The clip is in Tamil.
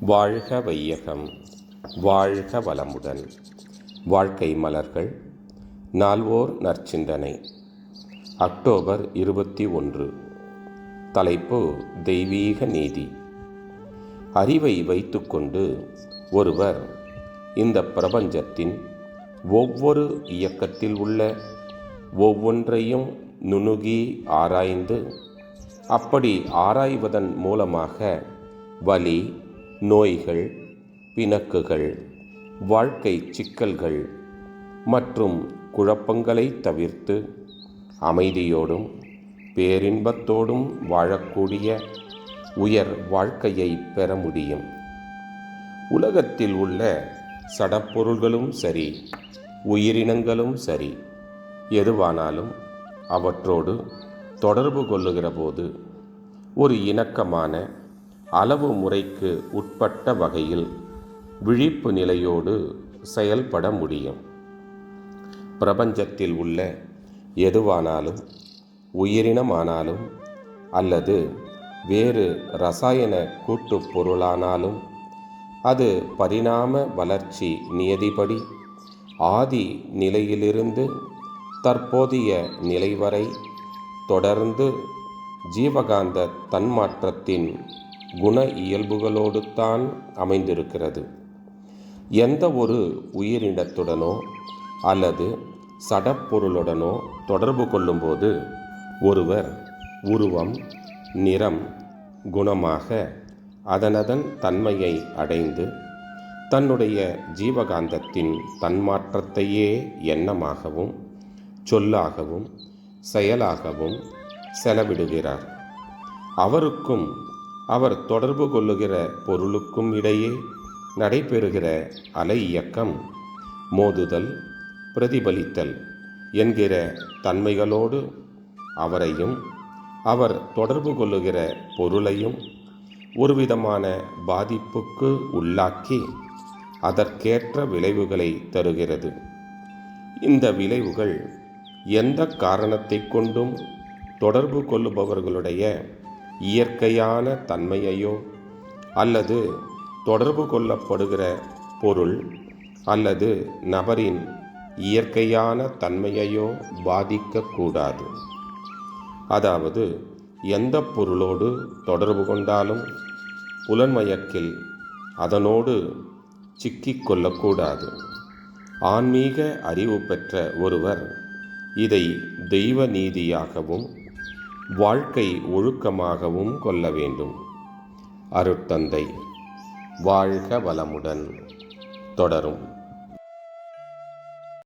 வாழ்க வையகம் வாழ்க வளமுடன். வாழ்க்கை மலர்கள் நால்வோர் நற்சிந்தனை. அக்டோபர் இருபத்தி ஒன்று. தலைப்பு தெய்வீக நீதி. அறிவை வைத்துக்கொண்டு ஒருவர் இந்த பிரபஞ்சத்தின் ஒவ்வொரு இயக்கத்தில் உள்ள ஒவ்வொன்றையும் நுணுகி ஆராய்ந்து அப்படி ஆராய்வதன் மூலமாக வலி நோய்கள் பிணக்குகள் வாழ்க்கை சிக்கல்கள் மற்றும் குழப்பங்களை தவிர்த்து அமைதியோடும் பேரின்பத்தோடும் வாழக்கூடிய உயர் வாழ்க்கையை பெற முடியும். உலகத்தில் உள்ள சடப்பொருள்களும் சரி உயிரினங்களும் சரி எதுவானாலும் அவற்றோடு தொடர்பு கொள்ளுகிற போது ஒரு இணக்கமான அளவு முறைக்கு உட்பட்ட வகையில் விழிப்பு நிலையோடு செயல்பட முடியும். பிரபஞ்சத்தில் உள்ள எதுவானாலும் உயிரினமானாலும் அல்லது வேறு ரசாயன கூட்டுப் பொருளானாலும் அது பரிணாம வளர்ச்சி நியதிபடி ஆதி நிலையிலிருந்து தற்போதைய நிலை வரை தொடர்ந்து ஜீவகாந்த தன்மாற்றத்தின் குண இயல்புகளோடு தான் அமைந்திருக்கிறது. எந்த ஒரு உயிரினத்துடனோ அல்லது சடப்பொருளுடனோ தொடர்பு கொள்ளும்போது ஒருவர் உருவம் நிறம் குணமாக அதனதன் தன்மையை அடைந்து தன்னுடைய ஜீவகாந்தத்தின் தன்மாற்றத்தையே எண்ணமாகவும் சொல்லாகவும் செயலாகவும் செலவிடுகிறார். அவருக்கும் அவர் தொடர்பு கொள்ளுகிற பொருளுக்கும் இடையே நடைபெறுகிற அலை இயக்கம் மோதுதல் பிரதிபலித்தல் என்கிற தன்மைகளோடு அவரையும் அவர் தொடர்பு கொள்ளுகிற பொருளையும் ஒருவிதமான பாதிப்புக்கு உள்ளாக்கி அதற்கேற்ற விளைவுகளை தருகிறது. இந்த விளைவுகள் எந்த காரணத்தை கொண்டும் தொடர்பு கொள்ளுபவர்களுடைய இயற்கையான தன்மையையோ அல்லது தொடர்பு கொள்ளப்படுகிற பொருள் அல்லது நபரின் இயற்கையான தன்மையையோ பாதிக்கக்கூடாது அதாவது எந்த பொருளோடு தொடர்பு கொண்டாலும் புலன்மயக்கில் அதனோடு சிக்கிக்கொள்ளக்கூடாது ஆன்மீக அறிவு பெற்ற ஒருவர் இதை தெய்வ நீதியாகவும் வாழ்க்கை ஒழுக்கமாகவும் கொள்ள வேண்டும். அருட்தந்தை வாழ்க வளமுடன். தொடரும்.